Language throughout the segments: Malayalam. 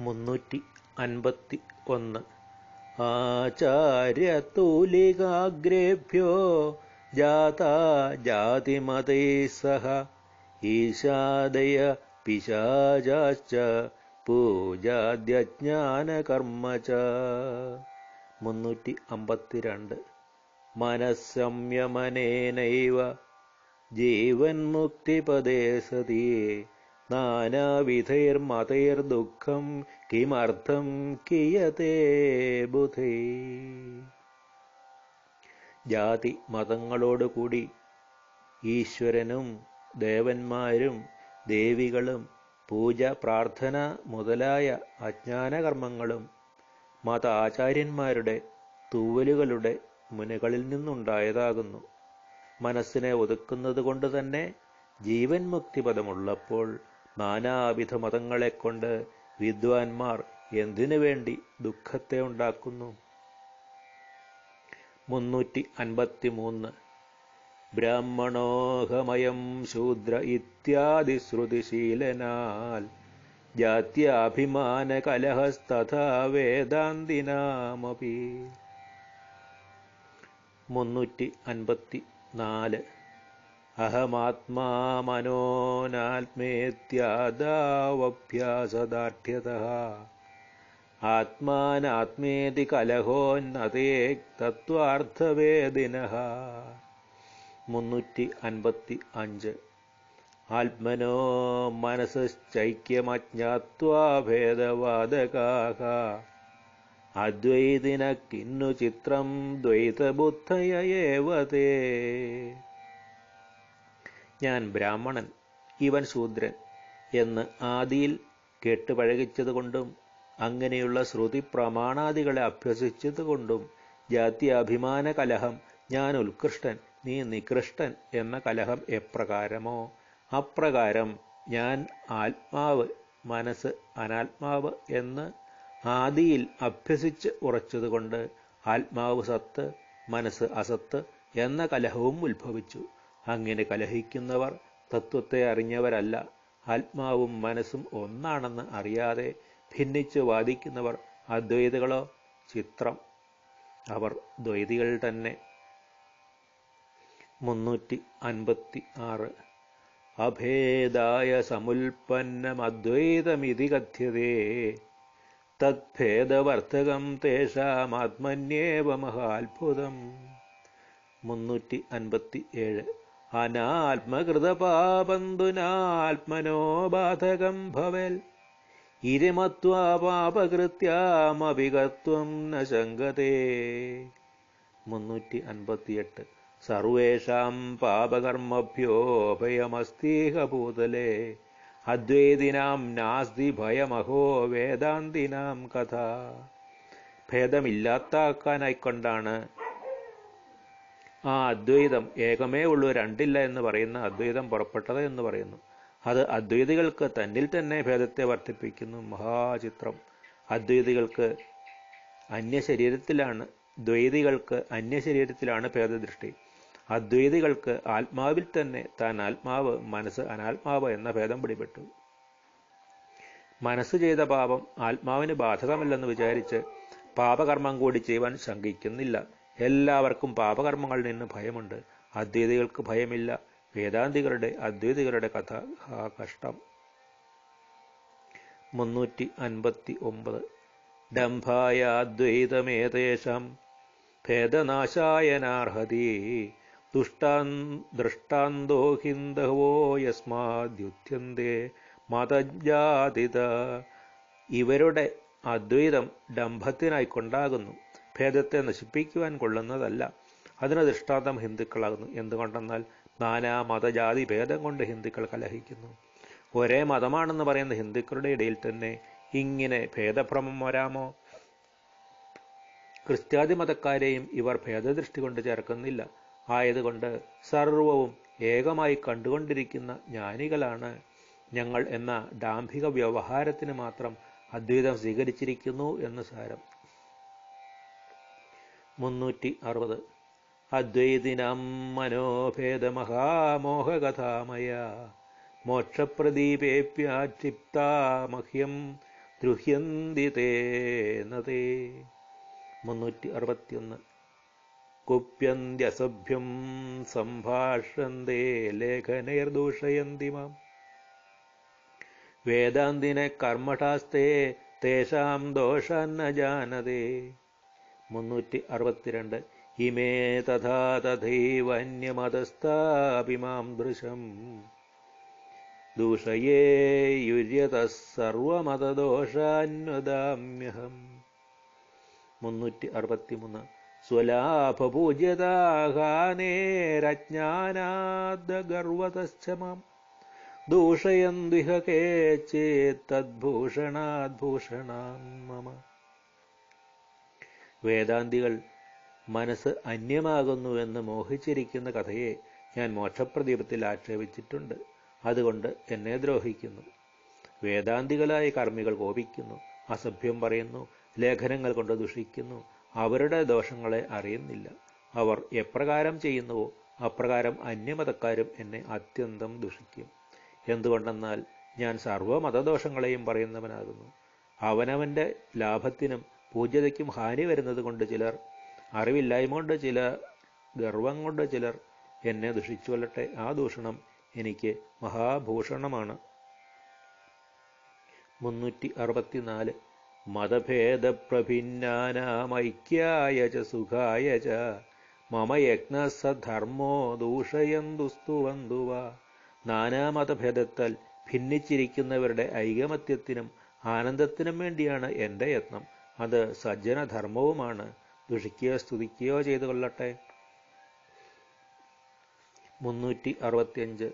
മുന്നൂറ്റി അൻപത്തി ഒന്ന് ആചാര്യതൂലികാഗ്രേഭ്യോ ജാതാ ജാതിമതൈ സഹ. ഈശാദയ പിശാചാശ്ച പൂജാദ്യജ്ഞാനകർമ്മ ച. മുന്നൂറ്റി അമ്പത്തിരണ്ട് മനസ്സംയമനേനൈവ ജീവൻ മുക്തിപദേ സതി. നാനാവിധൈർമതൈർദുഃഖം കിമർത്ഥം കിയതേ ബുധേ. ജാതി മതങ്ങളോടുകൂടി ഈശ്വരനും ദേവന്മാരും ദേവികളും പൂജ പ്രാർത്ഥന മുതലായ അജ്ഞാനകർമ്മങ്ങളും മതാചാര്യന്മാരുടെ തൂവലുകളുടെ മുനകളിൽ നിന്നുണ്ടായതാകുന്നു. മനസ്സിനെ ഒതുക്കുന്നത് കൊണ്ട് തന്നെ ജീവൻ മുക്തിപദമുള്ളപ്പോൾ നാനാവിധ മതങ്ങളെക്കൊണ്ട് വിദ്വാൻമാർ എന്തിനു വേണ്ടി ദുഃഖത്തെ ഉണ്ടാക്കുന്നു? മുന്നൂറ്റി അൻപത്തി മൂന്ന് ബ്രാഹ്മണോഹമയം ശൂദ്ര ഇത്യാദി ശ്രുതിശീലനാൽ ജാത്യാഭിമാന കലഹസ്തഥാ വേദാന്തിനാമപി. മുന്നൂറ്റി അൻപത്തി നാല് അഹമാത്മാ മനോനാത്മേത്യാദാവഭ്യാസദാഠ്യത ആത്മാനാത്മേതി കലഹോന്നതേ തത്വാർത്ഥവേദിന മുന്നൂറ്റി അൻപത്തി അഞ്ച് ആത്മനോ മനസ്സൈക്യമജ്ഞാത്വാ ഭേദവാദകാഹ. അദ്വൈതിന കിന്നു ചിത്രം ദ്വൈതബുദ്ധയേവതേ ഞാൻ ബ്രാഹ്മണൻ ഇവൻ ശൂദ്രൻ എന്ന് ആദിയിൽ കേട്ട് പഴകിച്ചതുകൊണ്ടും അങ്ങനെയുള്ള ശ്രുതി പ്രമാണാദികളെ അഭ്യസിച്ചതുകൊണ്ടും ജാത്യാഭിമാന കലഹം ഞാൻ ഉത്കൃഷ്ടൻ നീ നികൃഷ്ടൻ എന്ന കലഹം എപ്രകാരമോ? അപ്രകാരം ഞാൻ ആത്മാവ് മനസ്സ് അനാത്മാവ് എന്ന് ആദിയിൽ അഭ്യസിച്ച് ഉറച്ചതുകൊണ്ട് ആത്മാവ് സത്ത് മനസ്സ് അസത്ത് എന്ന കലഹവും ഉത്ഭവിച്ചു. അങ്ങനെ കലഹിക്കുന്നവർ തത്വത്തെ അറിഞ്ഞവരല്ല. ആത്മാവും മനസ്സും ഒന്നാണെന്ന് അറിയാതെ ഭിന്നിച്ച് വാദിക്കുന്നവർ അദ്വൈതകളോ? ചിത്രം. അവർ ദ്വൈതികൾ തന്നെ. മുന്നൂറ്റി അൻപത്തി ആറ് അഭേദായ സമുൽപ്പന്നമദ്വൈതമിതി കഥ്യതേ തദ്ഭേദവർത്തകം തേഷാമാത്മന്യേവ മഹാത്ഭുതം. മുന്നൂറ്റി അൻപത്തി ഏഴ് അനാത്മകൃതപാപന്തുനാത്മനോ ബാധകം ഭവൽ. ഇരിമത്വാ പാപകൃത്യാമവികത്വം ന ശങ്കതേ മുന്നൂറ്റി അൻപത്തിയെട്ട് സർവേഷാം പാപകർമ്മഭ്യോഭയമസ്തീഹ ഭൂതലേ. അദ്വൈതിനാം നാസ്തി ഭയമഹോ വേദാന്തിനാം കഥ. ഭേദമില്ലാത്താക്കാനായിക്കൊണ്ടാണ് ആ അദ്വൈതം ഏകമേ ഉള്ളൂ രണ്ടില്ല എന്ന് പറയുന്ന അദ്വൈതം പുറപ്പെട്ടത് എന്ന് പറയുന്നു. അത് അദ്വൈതികൾക്ക് തന്നിൽ തന്നെ ഭേദത്തെ വർദ്ധിപ്പിക്കുന്നു മഹാചിത്രം. അദ്വൈതികൾക്ക് അന്യശരീരത്തിലാണ് ദ്വൈതികൾക്ക് അന്യശരീരത്തിലാണ് ഭേദദൃഷ്ടി. അദ്വൈതികൾക്ക് ആത്മാവിൽ തന്നെ താൻ ആത്മാവ് മനസ്സ് അനാത്മാവ് എന്ന ഭേദം പിടിപെട്ടു. മനസ്സ് ചെയ്ത പാപം ആത്മാവിന് ബാധകമല്ലെന്ന് വിചാരിച്ച് പാപകർമ്മം കൂടി ചെയ്യുവാൻ ശങ്കിക്കുന്നില്ല. എല്ലാവർക്കും പാപകർമ്മങ്ങളിൽ നിന്ന് ഭയമുണ്ട്. അദ്വൈതികൾക്ക് ഭയമില്ല. വേദാന്തികളുടെ അദ്വൈതികളുടെ കഥ ആ കഷ്ടം. മുന്നൂറ്റി അൻപത്തി ഒമ്പത് ഡംഭായ അദ്വൈതമേതേശം ഭേദനാശായനാർഹതി. ദുഷ്ടാൻ ദൃഷ്ടാന്തോ ഹിന്ദവോ യസ്മാദ്യുത്യന്തേ മതജാതിത. ഇവരുടെ അദ്വൈതം ഡംഭത്തിനായിക്കൊണ്ടാകുന്നു ഭേദത്തെ നശിപ്പിക്കുവാൻ കൊള്ളുന്നതല്ല. അതിന് ദൃഷ്ടാന്തം ഹിന്ദുക്കളാകുന്നു. എന്തുകൊണ്ടെന്നാൽ നാനാ മതജാതി ഭേദം കൊണ്ട് ഹിന്ദുക്കൾ കലഹിക്കുന്നു. ഒരേ മതമാണെന്ന് പറയുന്ന ഹിന്ദുക്കളുടെ ഇടയിൽ തന്നെ ഇങ്ങനെ ഭേദഭ്രമം വരാമോ? ക്രിസ്ത്യാദി മതക്കാരെയും ഇവർ ഭേദദൃഷ്ടി കൊണ്ട് ചേർക്കുന്നില്ല. ആയതുകൊണ്ട് സർവവും ഏകമായി കണ്ടുകൊണ്ടിരിക്കുന്ന ജ്ഞാനികളാണ് ഞങ്ങൾ എന്ന ഡാംഭിക വ്യവഹാരത്തിന് മാത്രം അദ്വൈതം സ്വീകരിച്ചിരിക്കുന്നു എന്ന് സാരം. മുന്നൂറ്റി അറുപത് അദ്വൈതിനം മനോഭേദമഹാമോഹകഥാമയ. മോക്ഷപ്രദീപേപ്യാക്ഷിപ്താ മഹ്യം ദ്രുഹ്യന്തി തേനതേ മുന്നൂറ്റി അറുപത്തിയൊന്ന് കുപ്യന്ത്യസഭ്യം സംഭാഷന്തേ ലേഖനൈർദൂഷയന്തി മാം. വേദാന്തിനെ കർമ്മഠാസ്തേ തേഷാം ദോഷാന്ന ജാനതേ മുന്നൂറ്റി അറുപത്തിരണ്ട് ഇമേ തഥാ തഥൈവന്യമതസ്ഥാപി ദൃശം. ദൃശം ദൂഷയേയുര്യത സർവമതദോഷാന്വദാമ്യഹം. മുന്നൂറ്റി അറുപത്തിമൂന്ന് സ്വലാഭപൂജ്യതാഹാനേരജ്ഞാനാദ്ഗർവതശ്ച മാം ദൂഷയന്തിഹ കേച്ചേത്തദ്ഭൂഷണാദ്ഭൂഷണാൻ മമ. വേദാന്തികൾ മനസ്സ് അന്യമാകുന്നുവെന്ന് മോഹിച്ചിരിക്കുന്ന കഥയെ ഞാൻ മോക്ഷപ്രദീപത്തിൽ ആക്ഷേപിച്ചിട്ടുണ്ട്. അതുകൊണ്ട് എന്നെ ദ്രോഹിക്കുന്നു. വേദാന്തികളായ കർമ്മികൾ കോപിക്കുന്നു അസഭ്യം പറയുന്നു ലേഖനങ്ങൾ കൊണ്ട് ദുഷിക്കുന്നു. അവരുടെ ദോഷങ്ങളെ അറിയുന്നില്ല. അവർ എപ്രകാരം ചെയ്യുന്നുവോ അപ്രകാരം അന്യമതക്കാരും എന്നെ അത്യന്തം ദുഷിക്കും. എന്തുകൊണ്ടെന്നാൽ ഞാൻ സർവമതദോഷങ്ങളെയും പറയുന്നവനാകുന്നു. അവനവന്റെ ലാഭത്തിനും പൂജ്യതയ്ക്കും ഹാനി വരുന്നത് കൊണ്ട് ചിലർ അറിവില്ലായ്മ കൊണ്ട് ചിലർ ഗർവം കൊണ്ട് ചിലർ എന്നെ ദുഷിച്ചു വല്ലട്ടെ ആ ദൂഷണം എനിക്ക് മഹാഭൂഷണമാണ്. മുന്നൂറ്റി അറുപത്തിനാല് മതഭേദപ്രഭിന്നാനാമൈക്യായ ച സുഖായ ച മമ യജ്ഞസധർമ്മോ ദൂഷയന്തുസ്തുവന്തുവ നാനാമതഭേദത്താൽ ഭിന്നിച്ചിരിക്കുന്നവരുടെ ഐകമത്യത്തിനും ആനന്ദത്തിനും വേണ്ടിയാണ് എന്റെ യത്നം. അത് സജ്ജനധർമ്മവുമാണ്. ദുഷിക്കുകയോ സ്തുതിക്കുകയോ ചെയ്തു കൊള്ളട്ടെ. മുന്നൂറ്റി അറുപത്തിയഞ്ച്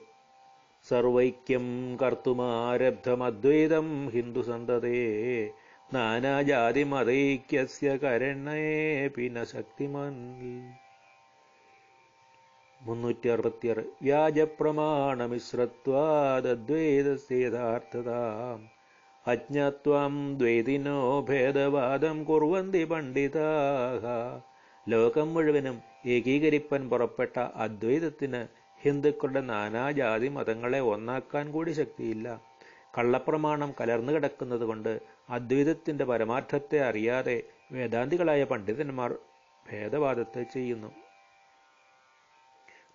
സർവൈക്യം കർത്തുമാരബ്ധമദ്വൈതം ഹിന്ദുസന്തതേ നാനാജാതിമതൈക്യസ്യ കരണേപി പിന്നെ ശക്തിമാൻ. മുന്നൂറ്റി അറുപത്തിയാറ് വ്യാജപ്രമാണമിശ്രത്വാദ്വൈതസ്യഥാർത്ഥതാം അജ്ഞാത്വാം ദ്വൈതിനോ ഭേദവാദം കുർവന്തി പണ്ഡിതാഹ. ലോകം മുഴുവനും ഏകീകരിപ്പൻ പുറപ്പെട്ട അദ്വൈതത്തിന് ഹിന്ദുക്കളുടെ നാനാജാതി മതങ്ങളെ ഒന്നാക്കാൻ കൂടി ശക്തിയില്ല. കള്ളപ്രമാണം കലർന്നു കിടക്കുന്നത് കൊണ്ട് അദ്വൈതത്തിന്റെ പരമാർത്ഥത്തെ അറിയാതെ വേദാന്തികളായ പണ്ഡിതന്മാർ ഭേദവാദത്തെ ചെയ്യുന്നു.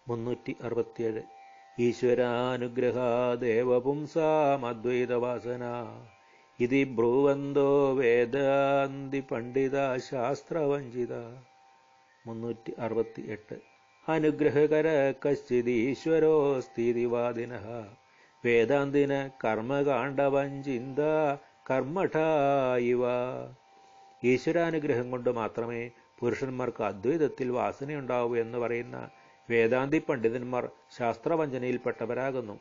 മുന്നൂറ്റി അറുപത്തിയേഴ് ഈശ്വരാനുഗ്രഹാദേവപുംസാമദ്വൈതവാസന ഇതി ബ്രുവന്തോ വേദാന്തി പണ്ഡിത ശാസ്ത്രവഞ്ചിത. മുന്നൂറ്റി അറുപത്തി എട്ട് അനുഗ്രഹകര കശ്ചിതീശ്വരോസ്തിവാദിന വേദാന്തിന കർമ്മകാണ്ഡവഞ്ചിന്ത കർമ്മഠായിവ ഈശ്വരാനുഗ്രഹം കൊണ്ട് മാത്രമേ പുരുഷന്മാർക്ക് അദ്വൈതത്തിൽ വാസനയുണ്ടാവൂ എന്ന് പറയുന്ന വേദാന്തി പണ്ഡിതന്മാർ ശാസ്ത്രവഞ്ചനയിൽപ്പെട്ടവരാകുന്നു.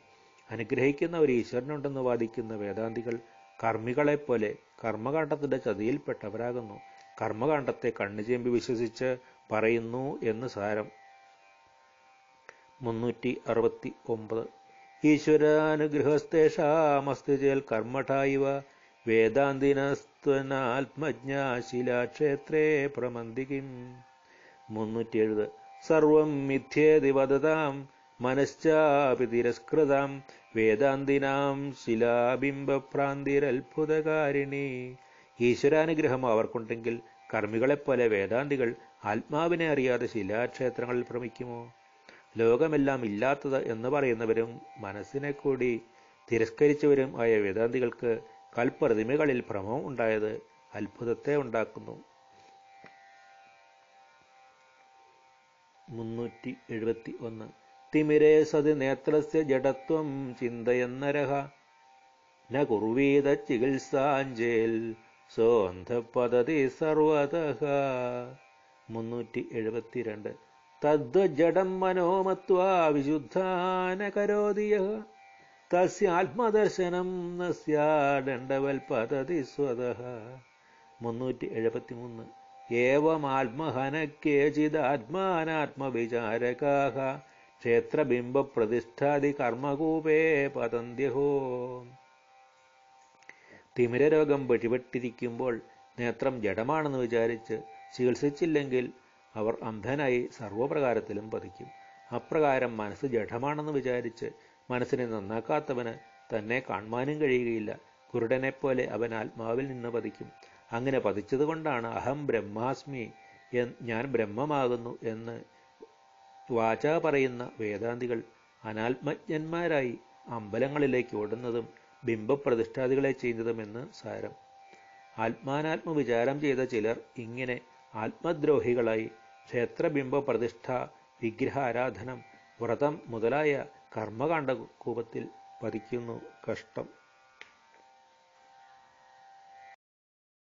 അനുഗ്രഹിക്കുന്ന ഒരു ഈശ്വരനുണ്ടെന്ന് വാദിക്കുന്ന വേദാന്തികൾ കർമ്മികളെപ്പോലെ കർമ്മകാണ്ഡത്തിന്റെ ചതിയിൽപ്പെട്ടവരാകുന്നു. കർമ്മകാണ്ഡത്തെ കണ്ണുചേമ്പി വിശ്വസിച്ച് പറയുന്നു എന്ന് സാരം. മുന്നൂറ്റി അറുപത്തി ഒമ്പത് ഈശ്വരാനുഗ്രഹസ്തേഷാമസ്തിചേൽ കർമ്മഠായിവ വേദാന്തിനസ്ത്വനാത്മജ്ഞാശിലാക്ഷേത്രേ പ്രമന്തികിം. മുന്നൂറ്റി എഴുപത് സർവം മിഥ്യേതി വദതാം. മനശ്ചാപി തിരസ്കൃതാം വേദാന്തിനാം ശിലാബിംബഭ്രാന്തിരത്ഭുതകാരിണി. ഈശ്വരാനുഗ്രഹം അവർക്കുണ്ടെങ്കിൽ കർമ്മികളെപ്പോലെ വേദാന്തികൾ ആത്മാവിനെ അറിയാതെ ശിലാക്ഷേത്രങ്ങളിൽ ഭ്രമിക്കുമോ? ലോകമെല്ലാം ഇല്ലാത്തത് എന്ന് പറയുന്നവരും മനസ്സിനെ കൂടി തിരസ്കരിച്ചവരും ആയ വേദാന്തികൾക്ക് കൽപ്രതിമകളിൽ ഭ്രമം ഉണ്ടായത് അത്ഭുതത്തെ ഉണ്ടാക്കുന്നു. മുന്നൂറ്റി എഴുപത്തി ഒന്ന്. തിമിരേ സതി നേത്രസ്യ ജഡത്വം ചിന്തയെന്നരഹ. ന കുർവീത ചികിത്സാഞ്ചേൽ സോന്ധപതതി സർവതഃ മുന്നൂറ്റി എഴുപത്തിരണ്ട് തദ്വജടം മനോമത്വാ വിശുദ്ധാന കരോതിയ തസ്യാത്മദർശനം നസ്യാദണ്ഡവൽപതതി സ്വതഃ മുന്നൂറ്റി എഴുപത്തിമൂന്ന് ഏവമാത്മഹന കേചിദാത്മാനാത്മവിചാരകാഹ ക്ഷേത്രബിംബപ്രതിഷ്ഠാദി കർമ്മകൂപേ പതന്ത്യഹോ. തിമിരരോഗം വഴിപെട്ടിരിക്കുമ്പോൾ നേത്രം ജഡമാണെന്ന് വിചാരിച്ച് ചികിത്സിച്ചില്ലെങ്കിൽ അവർ അന്ധനായി സർവപ്രകാരത്തിലും പതിക്കും. അപ്രകാരം മനസ്സ് ജഡമാണെന്ന് വിചാരിച്ച് മനസ്സിനെ നന്നാക്കാത്തവന് തന്നെ കാണുവാനും കഴിയുകയില്ല. കുരുടനെപ്പോലെ അവൻ ആത്മാവിൽ നിന്ന് പതിക്കും. അങ്ങനെ പതിച്ചതുകൊണ്ടാണ് അഹം ബ്രഹ്മാസ്മി ഞാൻ ബ്രഹ്മമാകുന്നു എന്ന് വാചാ പറയുന്ന വേദാന്തികൾ അനാത്മജ്ഞന്മാരായി അമ്പലങ്ങളിലേക്ക് ഓടുന്നതും ബിംബപ്രതിഷ്ഠാദികളെ ചെയ്യുന്നതുമെന്ന് സാരം. ആത്മാനാത്മ വിചാരം ചെയ്ത ചിലർ ഇങ്ങനെ ആത്മദ്രോഹികളായി ക്ഷേത്രബിംബ പ്രതിഷ്ഠ വിഗ്രഹ ആരാധനം വ്രതം മുതലായ കർമ്മകാണ്ഡ കൂപത്തിൽ പതിക്കുന്നു കഷ്ടം.